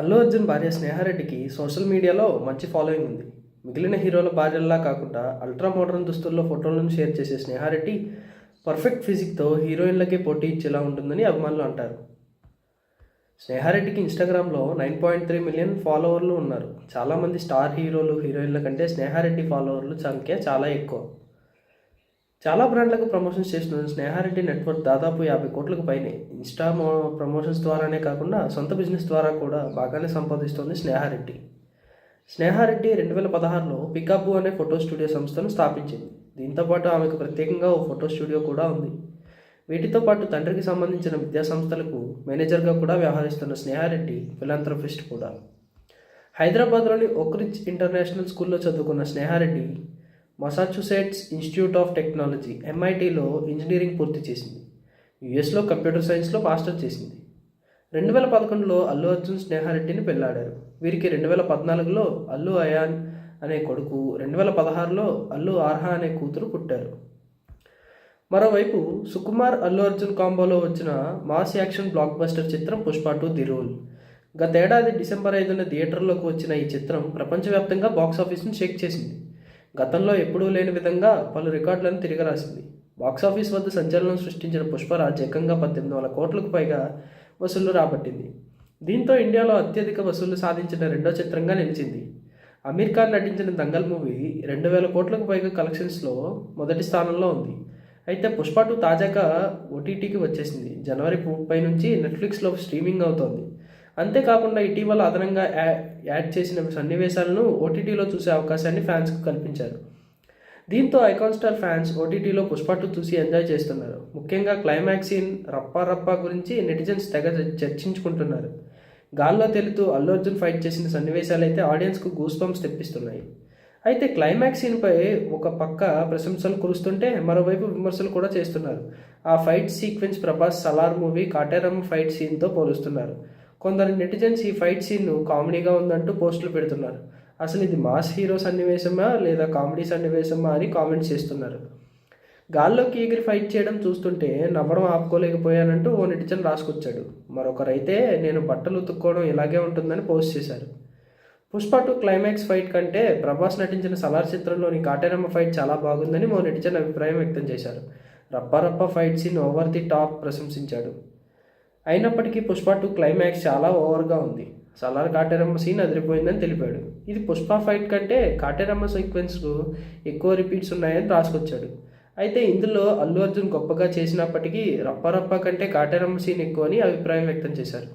అల్లు అర్జున్ భార్య స్నేహారెడ్డికి సోషల్ మీడియాలో మంచి ఫాలోయింగ్ ఉంది. మిగిలిన హీరోల భార్యల్లా కాకుండా అల్ట్రా మోడర్న్ దుస్తుల్లో ఫోటోలను షేర్ చేసే స్నేహారెడ్డి పర్ఫెక్ట్ ఫిజిక్తో హీరోయిన్లకే పోటీ ఇచ్చేలా ఉంటుందని అభిమానులు అంటారు. స్నేహారెడ్డికి ఇన్స్టాగ్రామ్లో నైన్ పాయింట్ త్రీ మిలియన్ ఫాలోవర్లు ఉన్నారు. చాలామంది స్టార్ హీరోలు హీరోయిన్ల కంటే స్నేహారెడ్డి ఫాలోవర్లు సంఖ్య చాలా ఎక్కువ. చాలా బ్రాండ్లకు ప్రమోషన్స్ చేస్తున్న స్నేహారెడ్డి నెట్వర్క్ దాదాపు యాభై కోట్లకు పైనే. ఇన్స్టా ప్రమోషన్స్ ద్వారానే కాకుండా సొంత బిజినెస్ ద్వారా కూడా బాగానే సంపాదిస్తోంది స్నేహారెడ్డి. స్నేహారెడ్డి రెండు వేల పదహారులో పికప్ అనే ఫోటో స్టూడియో సంస్థను స్థాపించింది. దీంతో పాటు ఆమెకు ప్రత్యేకంగా ఓ ఫోటో స్టూడియో కూడా ఉంది. వీటితో పాటు తండ్రికి సంబంధించిన విద్యా సంస్థలకు మేనేజర్గా కూడా వ్యవహరిస్తున్న స్నేహారెడ్డి ఫిలాంథ్రఫిస్ట్ కూడా. హైదరాబాద్లోని ఓక్రిచ్ ఇంటర్నేషనల్ స్కూల్లో చదువుకున్న Sneha Reddy Massachusetts institute of technology ఎంఐటీలో engineering పూర్తి చేసింది. యుఎస్లో కంప్యూటర్ సైన్స్లో మాస్టర్ చేసింది. రెండు వేల పదకొండులో అల్లు అర్జున్ స్నేహారెడ్డిని పెళ్ళాడారు. వీరికి రెండు వేల పద్నాలుగులో అల్లు అయాన్ అనే కొడుకు రెండు వేల పదహారులో అల్లు ఆర్హా అనే కూతురు పుట్టారు. మరోవైపు సుకుమార్ అల్లు అర్జున్ కాంబోలో వచ్చిన మాస్ యాక్షన్ బ్లాక్ బస్టర్ చిత్రం పుష్ప టూ ది రోల్. గతేడాది డిసెంబర్ ఐదున థియేటర్లోకి వచ్చిన ఈ చిత్రం ప్రపంచవ్యాప్తంగా బాక్సాఫీస్ను షేక్ చేసింది. గతంలో ఎప్పుడూ లేని విధంగా పలు రికార్డులను తిరిగి రాసింది. బాక్సాఫీస్ వద్ద సంచలనం సృష్టించిన పుష్పరాజ్ ఏకంగా పద్దెనిమిది వందల కోట్లకు పైగా వసూళ్ళు రాబట్టింది. దీంతో ఇండియాలో అత్యధిక వసూళ్ళు సాధించిన రెండో చిత్రంగా నిలిచింది. అమీర్ ఖాన్ నటించిన దంగల్ మూవీ రెండు వేల కోట్లకు పైగా కలెక్షన్స్లో మొదటి స్థానంలో ఉంది. అయితే పుష్ప టూ తాజాగా ఓటీటీకి వచ్చేసింది. జనవరి ముప్పై నుంచి నెట్ఫ్లిక్స్లో స్ట్రీమింగ్ అవుతోంది. అంతేకాకుండా ఇటీవల అదనంగా యాడ్ చేసిన సన్నివేశాలను ఓటీటీలో చూసే అవకాశాన్ని ఫ్యాన్స్కు కల్పించారు. దీంతో ఐకాన్ స్టార్ ఫ్యాన్స్ ఓటీటీలో పుష్పట్టు చూసి ఎంజాయ్ చేస్తున్నారు. ముఖ్యంగా క్లైమాక్స్ సీన్ రప్పా రప్పా గురించి నెటిజన్స్ తెగ చర్చించుకుంటున్నారు. గాల్లో తెలుతూ అల్లు అర్జున్ ఫైట్ చేసిన సన్నివేశాలు అయితే ఆడియన్స్కు గూస్ బంప్స్ తెప్పిస్తున్నాయి. అయితే క్లైమాక్స్ సీన్పై ఒక పక్క ప్రశంసలు కురుస్తుంటే మరోవైపు విమర్శలు కూడా చేస్తున్నారు. ఆ fight sequence Prabhas Salaar movie Kateramma fight సీన్తో పోలుస్తున్నారు. కొందరు నెటిజన్స్ ఈ ఫైట్ సీన్ను కామెడీగా ఉందంటూ పోస్టులు పెడుతున్నారు. అసలు ఇది మాస్ హీరో సన్నివేశమా లేదా కామెడీ సన్నివేశమా అని కామెంట్స్ చేస్తున్నారు. గాల్లోకి ఎగిరి ఫైట్ చేయడం చూస్తుంటే నవ్వడం ఆపుకోలేకపోయానంటూ ఓ నెటిజన్ రాసుకొచ్చాడు. మరొకరైతే నేను బట్టలు ఉతుక్కోవడం ఇలాగే ఉంటుందని పోస్ట్ చేశారు. పుష్ప టూ క్లైమాక్స్ ఫైట్ కంటే ప్రభాస్ నటించిన సలార్ చిత్రంలోని కాటేరమ్మ ఫైట్ చాలా బాగుందని ఓ నెటిజన్ అభిప్రాయం వ్యక్తం చేశారు. రప్ప రప్ప fight scene over the top ప్రశంసించాడు. అయినప్పటికీ పుష్ప టూ క్లైమాక్స్ చాలా ఓవర్గా ఉంది. సలార్ కాటేరమ్మ సీన్ అదిరిపోయిందని తెలిపాడు. ఇది పుష్ప ఫైట్ కంటే కాటేరమ్మ సీక్వెన్స్కు ఎక్కువ రిపీట్స్ ఉన్నాయని రాసుకొచ్చాడు. అయితే ఇందులో అల్లు అర్జున్ గొప్పగా చేసినప్పటికీ రప్ప రప్ప కంటే కాటేరమ్మ సీన్ ఎక్కువ అని అభిప్రాయం వ్యక్తం చేశారు.